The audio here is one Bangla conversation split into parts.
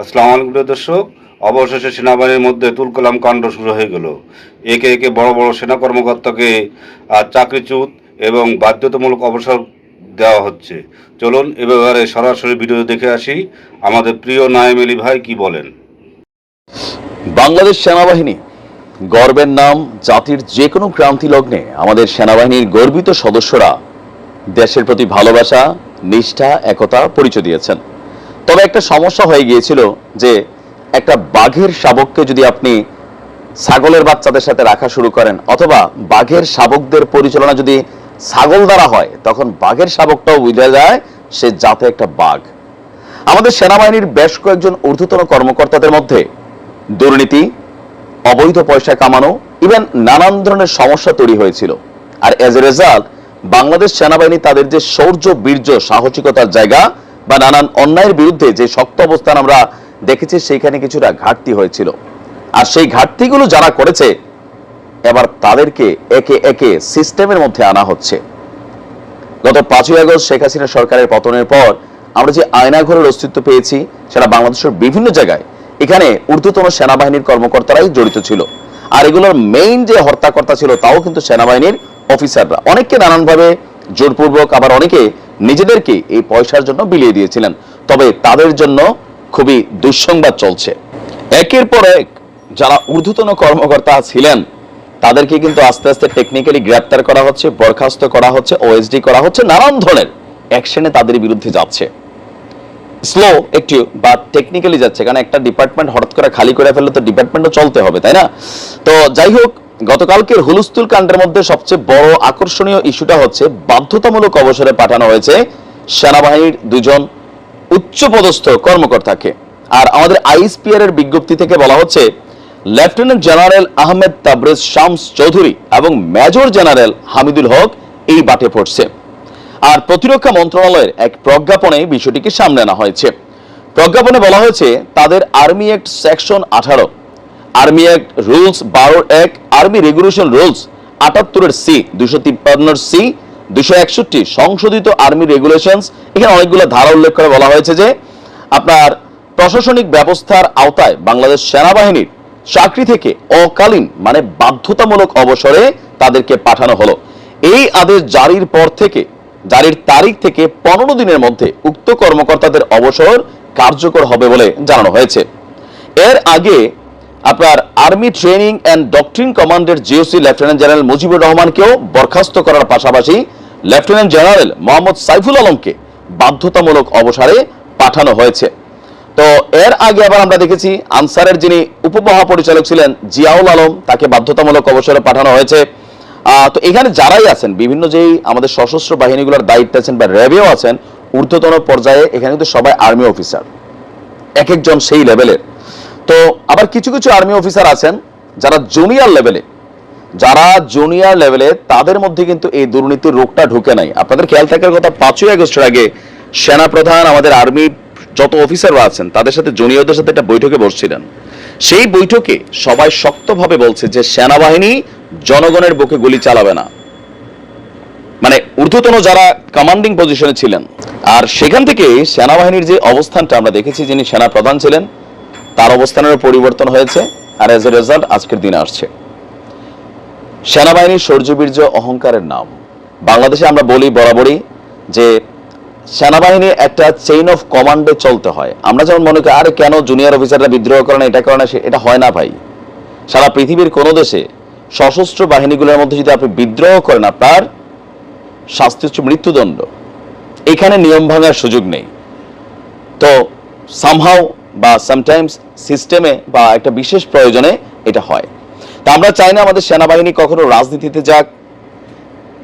আসসালামু আলাইকুম দর্শক। অবশেষে সেনাবাহিনীর মধ্যে তুলকালাম কাণ্ড শুরু হয়ে গেল। একে একে বড় বড় সেনা কর্মকর্তাকে চাকরিচ্যুত এবং বাধ্যতামূলক অবসর দেওয়া হচ্ছে। চলুন এ ব্যাপারে সরাসরি ভিডিও দেখে আসি। আমাদের প্রিয় নায়েম আলী ভাই কি বলেন? বাংলাদেশ সেনাবাহিনী, গর্বের নাম, জাতির যে কোনো ক্রান্তি লগ্নে আমাদের সেনাবাহিনীর গর্বিত সদস্যরা দেশের প্রতি ভালোবাসা, নিষ্ঠা, একতা পরিচয় দিয়েছেন। তবে একটা সমস্যা হয়ে গিয়েছিল যে একটা বাঘের শাবককে যদি আপনি ছাগলের বাচ্চাদের সাথে রাখা শুরু করেন, অথবা বাঘের শাবকদের পরিচালনা যদি ছাগল দ্বারা হয়, তখন বাঘের শাবকটাও বুঝা যায় সে জাতে একটা বাঘ। আমাদের সেনাবাহিনীর বেশ কয়েকজন ঊর্ধ্বতন কর্মকর্তাদের মধ্যে দুর্নীতি, অবৈধ পয়সা কামানো ইভেন নানান ধরনের সমস্যা তৈরি হয়েছিল। আর এজ এ রেজাল্ট বাংলাদেশ সেনাবাহিনী তাদের যে শৌর্য, বীর্য, সাহসিকতার জায়গা বা নানান অন্যায়ের বিরুদ্ধে যে শক্ত অবস্থান আমরা দেখেছি, সেইখানে কিছুটা ঘাটতি হয়েছিল। আর সেই ঘাটতিগুলো যারা করেছে, এবার তাদেরকে একে একে সিস্টেমের মধ্যে আনা হচ্ছে। গত পাঁচই আগস্ট শেখ হাসিনা সরকারের পতনের পর আমরা যে আয়নাঘরের অস্তিত্ব পেয়েছি, সেটা বাংলাদেশের বিভিন্ন জায়গায়। এখানে ঊর্ধ্বতন সেনাবাহিনীর কর্মকর্তারাই জড়িত ছিল। আর এগুলোর মেইন যে হত্যাকর্তা ছিল, তাও কিন্তু সেনাবাহিনীর অফিসাররা অনেককে নানানভাবে জোরপূর্বক, আবার অনেকে নিজেদেরকে এই পয়সার জন্য বিলিয়ে দিয়েছিলেন। তবে তাদের জন্য খুবই দুঃসংবাদ চলছে। একের পর এক যারা ঊর্ধ্বতন কর্মকর্তা ছিলেন, তাদেরকে কিন্তু আস্তে আস্তে টেকনিক্যালি গ্রেপ্তার করা হচ্ছে, বরখাস্ত করা হচ্ছে ওএসডি করা হচ্ছে, নানান ধরনের অ্যাকশনে তাদের বিরুদ্ধে যাচ্ছে। স্লো একটু বা টেকনিক্যালি যাচ্ছে, কারণ একটা ডিপার্টমেন্ট হঠাৎ করে খালি করে ফেললে তো ডিপার্টমেন্টও চলতে হবে, তাই না? তো যাই হোক গতকালকের হুলুস্তুল কাণ্ডের মধ্যে সবচেয়ে বড় আকর্ষণীয় ইস্যুটা হচ্ছে, বাধ্যতামূলক অবসরে পাঠানো হয়েছে সেনাবাহিনীর দুজন উচ্চপদস্থ কর্মকর্তাকে। আর আমাদের আইএসপিআর এর বিজ্ঞপ্তি থেকে বলা হচ্ছে, লেফটেন্যান্ট জেনারেল আহমেদ তাবরেজ শামস চৌধুরী এবং মেজর জেনারেল হামিদুল হক এই বাটে পড়ছে। আর প্রতিরক্ষা মন্ত্রণালয়ের এক প্রজ্ঞাপনে বিষয়টিকে সামনে আনা হয়েছে। প্রজ্ঞাপনে বলা হয়েছে, তাদের আর্মি অ্যাক্ট সেকশন আঠারো আর্মি অ্যাক্ট, রুলস বারো এক আর্মি রেগুলেশন রুলস, আটাত্তরের সি দুশো তিপ্পান্নর সি দুশো একষট্টি সংশোধিত আর্মি রেগুলেশনস। এখানে অনেকগুলো ধারা উল্লেখ করে বলা হয়েছে যে আপনার প্রশাসনিক ব্যবস্থার আওতায় বাংলাদেশ সেনাবাহিনীর চাকরি থেকে অকালীন মানে বাধ্যতামূলক অবসরে তাদেরকে পাঠানো হলো। এই আদেশ জারির পর থেকে, জারির তারিখ থেকে পনেরো দিনের মধ্যে উক্ত কর্মকর্তাদের অবসর কার্যকর হবে বলে জানানো হয়েছে। এর আগে আপনার আর্মি ট্রেনিং অ্যান্ড ডক্ট্রিন কমান্ডের জিওসি লেফটেন্যান্ট জেনারেল মুজিবুর রহমানকেও বরখাস্ত করার পাশাপাশি লেফটেন্যান্ট জেনারেল মোহাম্মদ সাইফুল আলমকে বাধ্যতামূলক অবসরে পাঠানো হয়েছে। তো এর আগে আবার আমরা দেখেছি আনসারের যিনি উপমহাপরিচালক ছিলেন জিয়াউল আলম, তাকে বাধ্যতামূলক অবসরে পাঠানো হয়েছে। তো এখানে যারাই আছেন, বিভিন্ন যেই আমাদের সশস্ত্র বাহিনীগুলোর দায়িত্বে আছেন বা র্যাবেও আছেন, ঊর্ধ্বতন পর্যায়ে এখানে কিন্তু সবাই আর্মি অফিসার। এক একজন সেই লেভেলের। তো আবার কিছু কিছু আর্মি অফিসার আছেন যারা জুনিয়র লেভেলে যারা জুনিয়র লেভেলে তাদের মধ্যে কিন্তু এই দুর্নীতির রোগটা ঢুকে নাই। আপনাদের খেয়াল থাকার কথা, পাঁচই আগস্টের আগে সেনাপ্রধান আমাদের আর্মি যত অফিসাররা আছেন, তাদের সাথে জুনিয়রদের সাথে একটা বৈঠকে বসছিলেন। সেই বৈঠকে সবাই শক্তভাবে বলছে যে সেনাবাহিনী জনগণের বুকে গুলি চালাবে না। মানে ঊর্ধ্বতন যারা কমান্ডিং পজিশনে ছিলেন, আর সেখান থেকে সেনাবাহিনীর যে অবস্থানটা আমরা দেখেছি, যিনি সেনা প্রধান ছিলেন তার অবস্থানের পরিবর্তন হয়েছে আর এজ এ রেজাল্ট আজকের দিনে আসছে। সেনাবাহিনীর শৌর্যবীর্য অহংকারের নাম, বাংলাদেশে আমরা বলি বরাবরই যে সেনাবাহিনী একটা চেইন অফ কমান্ডে চলতে হয়। আমরা যেমন মনে করি, আরে কেন জুনিয়র অফিসাররা বিদ্রোহ করে না? এটা করে না এটা হয় না ভাই। সারা পৃথিবীর কোনো দেশে সশস্ত্র বাহিনীগুলোর মধ্যে যদি আপনি বিদ্রোহ করেন আপনার শাস্তি হচ্ছে মৃত্যুদণ্ড। এখানে নিয়ম ভাঙার সুযোগ নেই। তো সামহাও বা সামটাইমস সিস্টেমে বা একটা বিশেষ প্রয়োজনে এটা হয়। তা আমরা চাই না আমাদের সেনাবাহিনী কখনো রাজনীতিতে যাক।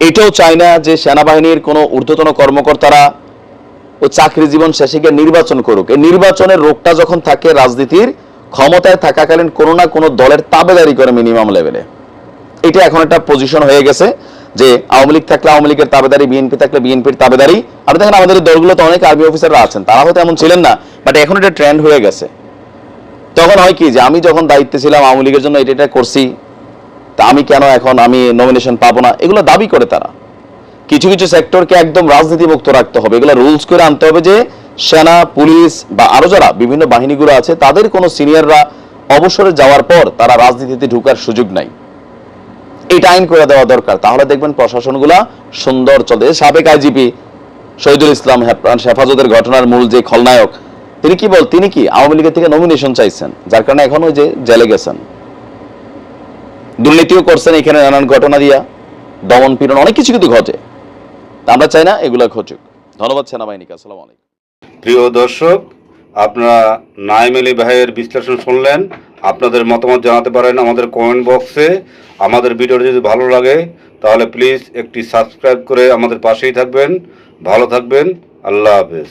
এটাও চাই না যে সেনাবাহিনীর কোনো ঊর্ধ্বতন কর্মকর্তারা ও চাকরি জীবন শেষে গিয়ে নির্বাচন করুক। এই নির্বাচনের রোগটা যখন থাকে রাজনীতির, ক্ষমতায় থাকাকালীন কোনো না কোনো দলের তাবেদারি করে মিনিমাম লেভেলে এটা এখন একটা পজিশন হয়ে গেছে যে আওয়ামী লীগ থাকলে আওয়ামী লীগের তাবেদারি বিএনপি থাকলে বিএনপির তাবেদারি। আপনি দেখেন আমাদের দলগুলোতে অনেক আর্মি অফিসাররা আছেন তারা হয়তো এমন ছিলেন না। বাট এখন এটা ট্রেন্ড হয়ে গেছে। তখন হয় কি যে আমি যখন দায়িত্বে ছিলাম, আওয়ামী লীগের জন্য এটা এটা করছি, তা আমি কেন এখন আমি নমিনেশন পাবো না? এগুলো দাবি করে তারা। কিছু কিছু সেক্টরকে একদম রাজনীতি মুক্ত রাখতে হবে। এগুলো রুলস করে আনতে হবে যে সেনা, পুলিশ বা আরও যারা বিভিন্ন বাহিনীগুলো আছে, তাদের কোনো সিনিয়ররা অবসরে যাওয়ার পর তারা রাজনীতিতে ঢুকার সুযোগ নাই। এটা আইন করে দেওয়া দরকার। তাহলে দেখবেন প্রশাসনগুলা সুন্দর চলে সাবেক আইজিপি শহীদুল ইসলাম হেফ- হেফাজতের ঘটনার মূল যে খলনায়ক তিনি কি বল তিনি কি আওয়ামী লীগের থেকে নমিনেশন চাইছেন? যার কারণে এখন ওই যে জেলে গেছেন। দুর্নীতিও করছেন এখানে নানান ঘটনা দিয়া। দমন পীড়ন, অনেক কিছু কিন্তু ঘটে। আমরা চাই না এগুলা ঘটুক। ধন্যবাদ সেনাবাহিনীকে, আসসালামু আলাইকুম। প্রিয় দর্শক, আপনারা নাইম আলী ভাইয়ের বিশ্লেষণ শুনলেন। আপনাদের মতামত জানাতে পারেন আমাদের কমেন্ট বক্সে আমাদের ভিডিওটি যদি ভালো লাগে, তাহলে প্লিজ একটি সাবস্ক্রাইব করে আমাদের পাশেই থাকবেন। ভালো থাকবেন। আল্লাহ হাফেজ।